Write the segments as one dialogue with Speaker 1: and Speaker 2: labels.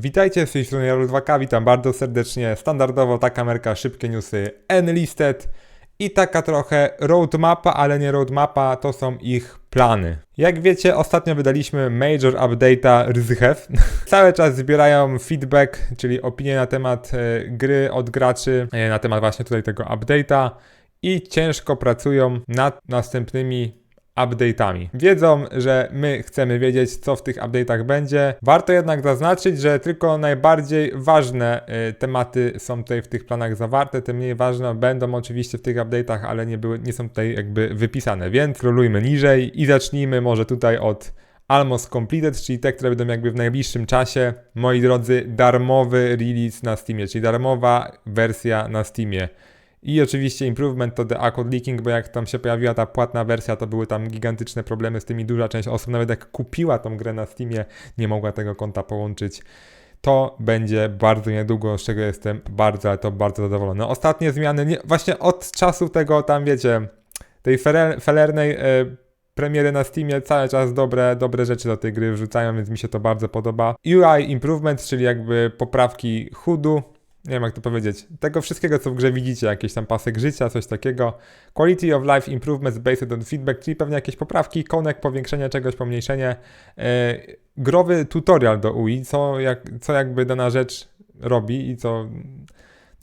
Speaker 1: Witajcie z tej strony Jarol 2K, witam bardzo serdecznie. Standardowo ta kamerka, szybkie newsy Enlisted i taka trochę roadmapa, ale nie roadmapa, to są ich plany. Jak wiecie, ostatnio wydaliśmy major update'a Rzychew. Cały czas zbierają feedback, czyli opinie na temat e, gry od graczy, e, na temat właśnie tutaj tego update'a i ciężko pracują nad następnymi update'ami. Wiedzą, że my chcemy wiedzieć, co w tych update'ach będzie. Warto jednak zaznaczyć, że tylko najbardziej ważne y, tematy są tutaj w tych planach zawarte, te mniej ważne będą oczywiście w tych update'ach, ale nie, były, nie są tutaj jakby wypisane, więc rolujmy niżej i zacznijmy może tutaj od Almost Completed, czyli te, które będą jakby w najbliższym czasie. Moi drodzy, darmowy release na Steamie, czyli darmowa wersja na Steamie. I oczywiście improvement to the account leaking, bo jak tam się pojawiła ta płatna wersja, to były tam gigantyczne problemy z tymi. Duża część osób, nawet jak kupiła tą grę na Steamie, nie mogła tego konta połączyć. To będzie bardzo niedługo, z czego jestem bardzo, ale to bardzo zadowolony. Ostatnie zmiany, nie, właśnie od czasu tego tam, wiecie, tej felernej e, premiery na Steamie cały czas dobre, dobre rzeczy do tej gry wrzucają, więc mi się to bardzo podoba. UI improvement, czyli jakby poprawki HUDu, nie wiem jak to powiedzieć, tego wszystkiego, co w grze widzicie, jakieś tam pasek życia, coś takiego. Quality of life improvements based on feedback, czyli pewnie jakieś poprawki, konek, powiększenie czegoś, pomniejszenie. E, growy tutorial do UI, co, jak, co jakby dana rzecz robi i co...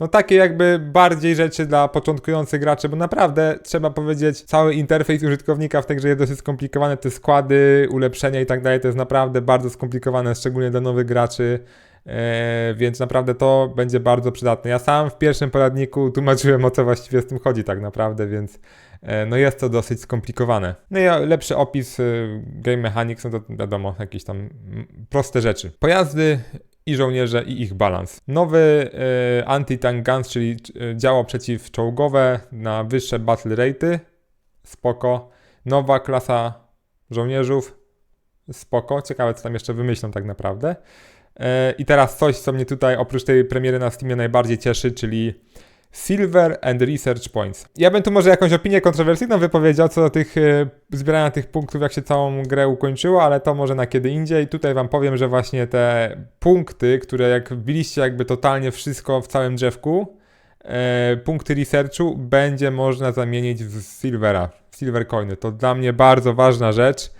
Speaker 1: No takie jakby bardziej rzeczy dla początkujących graczy, bo naprawdę trzeba powiedzieć, cały interfejs użytkownika w tej grze jest dosyć skomplikowany, te składy, ulepszenia i tak dalej, to jest naprawdę bardzo skomplikowane, szczególnie dla nowych graczy. E, więc naprawdę to będzie bardzo przydatne. Ja sam w pierwszym poradniku tłumaczyłem o co właściwie z tym chodzi tak naprawdę, więc e, no jest to dosyć skomplikowane. No i lepszy opis e, Game Mechanics, no to wiadomo, jakieś tam proste rzeczy. Pojazdy i żołnierze i ich balans. Nowy anti-tank guns, czyli działo przeciwczołgowe na wyższe battle rate'y, spoko. Nowa klasa żołnierzów, spoko. Ciekawe co tam jeszcze wymyślą tak naprawdę. E, I teraz coś, co mnie tutaj oprócz tej premiery na Steamie najbardziej cieszy, czyli Silver and Research Points. Ja bym tu może jakąś opinię kontrowersyjną wypowiedział co do tych e, zbierania tych punktów, jak się całą grę ukończyło, ale to może na kiedy indziej. Tutaj wam powiem, że właśnie te punkty, które jak wbiliście jakby totalnie wszystko w całym drzewku, e, punkty researchu będzie można zamienić w silvera, silver coiny. To dla mnie bardzo ważna rzecz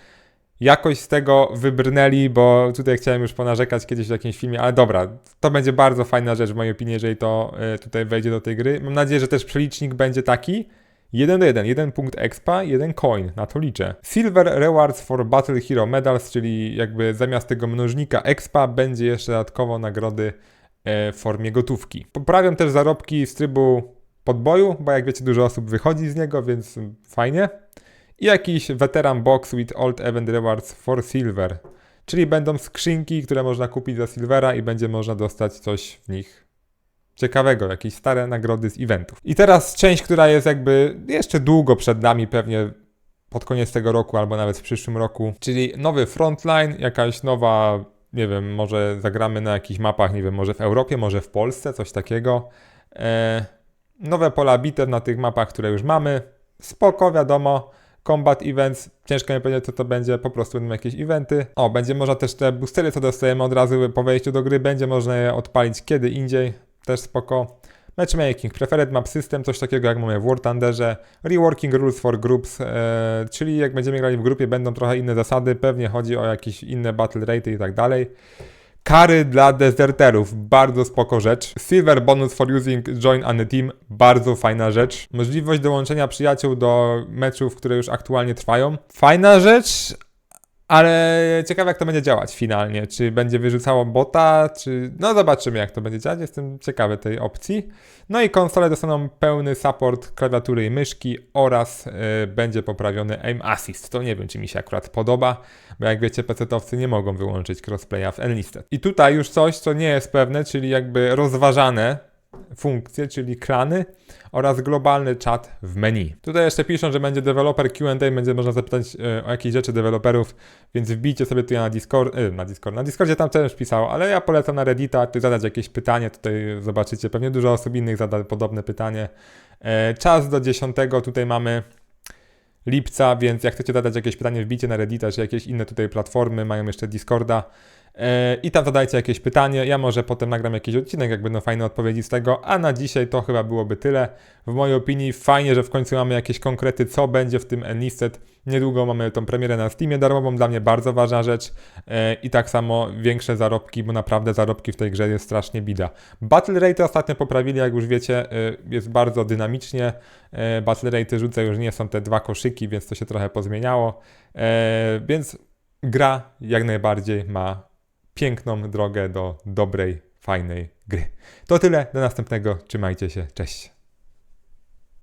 Speaker 1: jakoś z tego wybrnęli, bo tutaj chciałem już ponarzekać kiedyś w jakimś filmie, ale dobra, to będzie bardzo fajna rzecz w mojej opinii, jeżeli to y, tutaj wejdzie do tej gry. Mam nadzieję, że też przelicznik będzie taki, 1 do 1, 1 punkt expa, 1 coin, na to liczę. Silver Rewards for Battle Hero Medals, czyli jakby zamiast tego mnożnika expa będzie jeszcze dodatkowo nagrody e, w formie gotówki. Poprawiam też zarobki z trybu podboju, bo jak wiecie dużo osób wychodzi z niego, więc fajnie i jakiś Veteran Box with Old Event Rewards for Silver. Czyli będą skrzynki, które można kupić za Silvera i będzie można dostać coś w nich ciekawego, jakieś stare nagrody z eventów. I teraz część, która jest jakby jeszcze długo przed nami, pewnie pod koniec tego roku albo nawet w przyszłym roku, czyli nowy frontline, jakaś nowa, nie wiem, może zagramy na jakichś mapach, nie wiem, może w Europie, może w Polsce, coś takiego. Eee, nowe pola bitew na tych mapach, które już mamy. Spoko, wiadomo. Combat Events, ciężko mi powiedzieć co to będzie, po prostu będą jakieś eventy. O, będzie można też te boostery, co dostajemy od razu po wejściu do gry, będzie można je odpalić kiedy indziej, też spoko. Matchmaking, Preferred Map System, coś takiego jak mamy w War Thunderze, Reworking Rules for Groups, e, czyli jak będziemy grali w grupie będą trochę inne zasady, pewnie chodzi o jakieś inne battle rate i tak dalej. Kary dla dezerterów, bardzo spoko rzecz. Silver bonus for using join a team, bardzo fajna rzecz. Możliwość dołączenia przyjaciół do meczów, które już aktualnie trwają. Fajna rzecz, ale ciekawe jak to będzie działać finalnie. Czy będzie wyrzucało bota, czy... No zobaczymy jak to będzie działać, jestem ciekawy tej opcji. No i konsole dostaną pełny support klawiatury i myszki oraz yy, będzie poprawiony aim assist. To nie wiem czy mi się akurat podoba, bo jak wiecie PC-towcy nie mogą wyłączyć crossplaya w Enlisted. I tutaj już coś co nie jest pewne, czyli jakby rozważane funkcje, czyli klany oraz globalny czat w menu. Tutaj jeszcze piszą, że będzie developer Q&A, będzie można zapytać e, o jakieś rzeczy deweloperów, więc wbijcie sobie tutaj na Discord, e, na Discord, na Discordzie tam też pisało, ale ja polecam na Reddita, tu zadać jakieś pytanie, tutaj zobaczycie, pewnie dużo osób innych zada podobne pytanie. E, czas do 10, tutaj mamy lipca, więc jak chcecie zadać jakieś pytanie, wbijcie na Reddita, czy jakieś inne tutaj platformy, mają jeszcze Discorda. E, I tam zadajcie jakieś pytanie. Ja może potem nagram jakiś odcinek, jak będą fajne odpowiedzi z tego. A na dzisiaj to chyba byłoby tyle. W mojej opinii fajnie, że w końcu mamy jakieś konkrety, co będzie w tym Enlisted. Niedługo mamy tą premierę na Steamie darmową, dla mnie bardzo ważna rzecz. E, I tak samo większe zarobki, bo naprawdę zarobki w tej grze jest strasznie bida. Battle rate ostatnio poprawili, jak już wiecie, e, jest bardzo dynamicznie. Battle rate rzucę już nie są te dwa koszyki, więc to się trochę pozmieniało. E, Więc gra jak najbardziej ma piękną drogę do dobrej, fajnej gry. To tyle, do następnego, trzymajcie się, cześć.